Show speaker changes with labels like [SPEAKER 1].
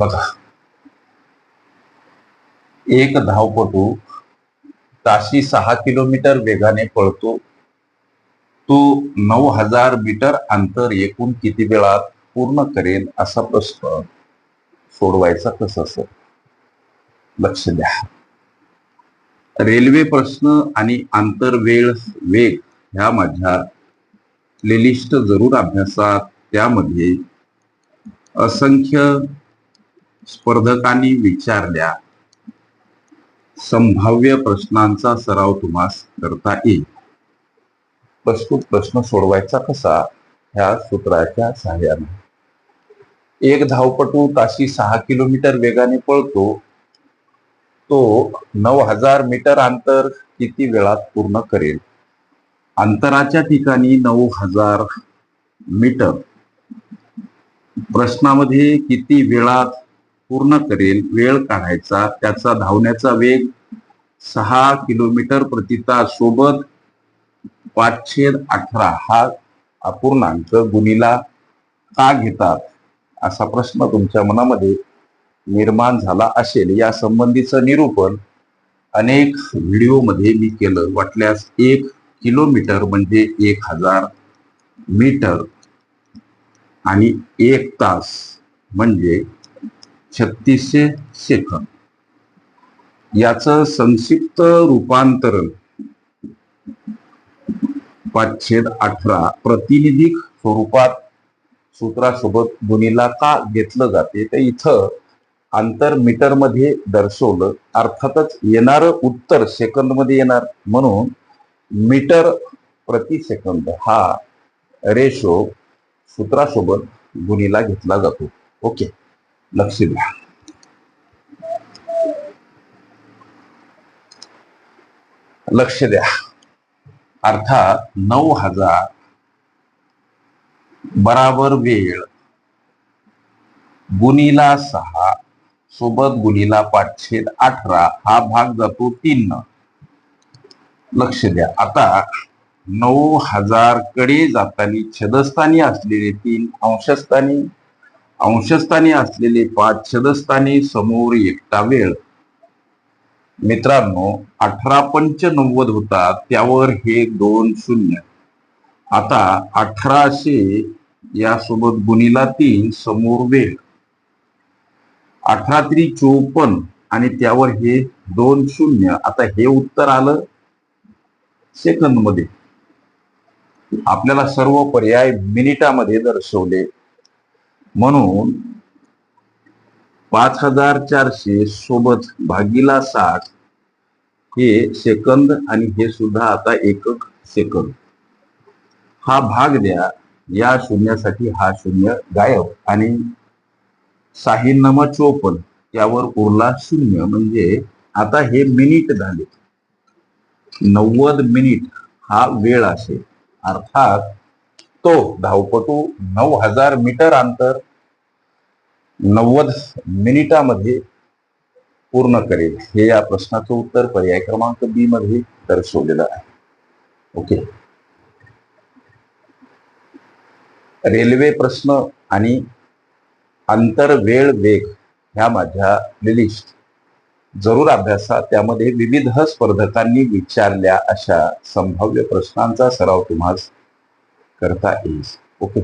[SPEAKER 1] बघा. एक धावपटू ताशी सहा किलोमीटर वेगाने पळतो. तो नऊ हजार मीटर अंतर एकूण किती वेळात पूर्ण करेल असा प्रश्न सोडवायचा कसं असं लक्ष द्या. रेल्वे प्रश्न आणि आंतर वेळ वेग ह्या माझ्या प्लेलिस्ट जरूर अभ्यासात. त्यामध्ये असंख्य स्पर्धकांनी विचारल्या संभाव्य प्रश्नांचा सराव तुम्हास करता येईल. प्रस्तुत प्रश्न सोडवायचा कसा ह्या सूत्राच्या सहाय्याने. एक धावपटू ताशी सहा किलोमीटर वेगाने पळतो. तो नऊ हजार मीटर अंतर किती वेळात पूर्ण करेल? अंतराच्या ठिकाणी नऊ हजार मीटर. प्रश्नामध्ये किती वेळात पूर्ण करेल वेळ काढायचा त्याचा धावण्याचा वेग सहा किलोमीटर प्रति तास सोबत पाचशे अठरा हा अपूर्णांक गुणीला का घेतात असा प्रश्न तुमच्या मनामध्ये निर्माण झाला असेल. या संबंधीचं निरूपण अनेक व्हिडिओमध्ये मी केलं. वाटल्यास एक किलोमीटर म्हणजे एक हजार मीटर आणि एक तास म्हणजे छत्तीसशे सेकंद याचं संक्षिप्त रूपांतरण पाचशे अठरा प्रातिनिधिक स्वरूपात सूत्रासोबत गुणीला का घेतलं जाते तर इथं अंतर मीटरमध्ये दर्शवलं. अर्थातच येणार उत्तर सेकंदमध्ये येणार. म्हणून मीटर प्रति सेकंद हा रेशो सूत्रासोबत गुणीला घेतला जातो. ओके. लक्ष द्या. लक्ष द्या. अर्थात नऊ हजार बराबर वेळ गुणीला सहा सोबत गुणीला पाचशे अठरा हा भाग जातो तीन. लक्ष द्या. आता नऊ हजारकडे जातानी छदस्थानी असलेले तीन अंशस्थानी अंशस्थानी असलेले पाच छदस्थानी समोर एकटा वेळ. मित्रांनो अठरा पंच नव्वद होता त्यावर हे दोन शून्य. आता अठराशे यासोबत गुणीला तीन समोर वेळ. अठरा त्रि चोपन्न आणि त्यावर हे दोन शून्य. आता हे उत्तर आलं सेकंदमध्ये. आपल्याला सर्व पर्याय मिनिटामध्ये दर्शवले. म्हणून पाच हजार चारशे सोबत भागीला साठ हे सेकंद आणि हे सुद्धा आता एकक सेकंद. हा भाग द्या या शून्यासाठी हा शून्य गायब आणि साहिन्नमा चोपन्न यावर उरला शून्य म्हणजे आता हे मिनिट झाले. नव्वद मिनिट हा वेळ असेल. अर्थात तो धावपटू नऊ हजार मीटर अंतर नव्वद मिनिटामध्ये पूर्ण करेल. हे या प्रश्नाचं उत्तर पर्याय क्रमांक बी मध्ये दर्शवलेलं आहे. ओके. रेल्वे प्रश्न आणि अंतर वेळ वेग ह्या माझ्या लिस्ट. जरूर अभ्यासा. त्यामध्ये विविध स्पर्धकांनी विचारल्या अशा संभाव्य प्रश्नांचा सराव तुम्हाला करता येईल ओके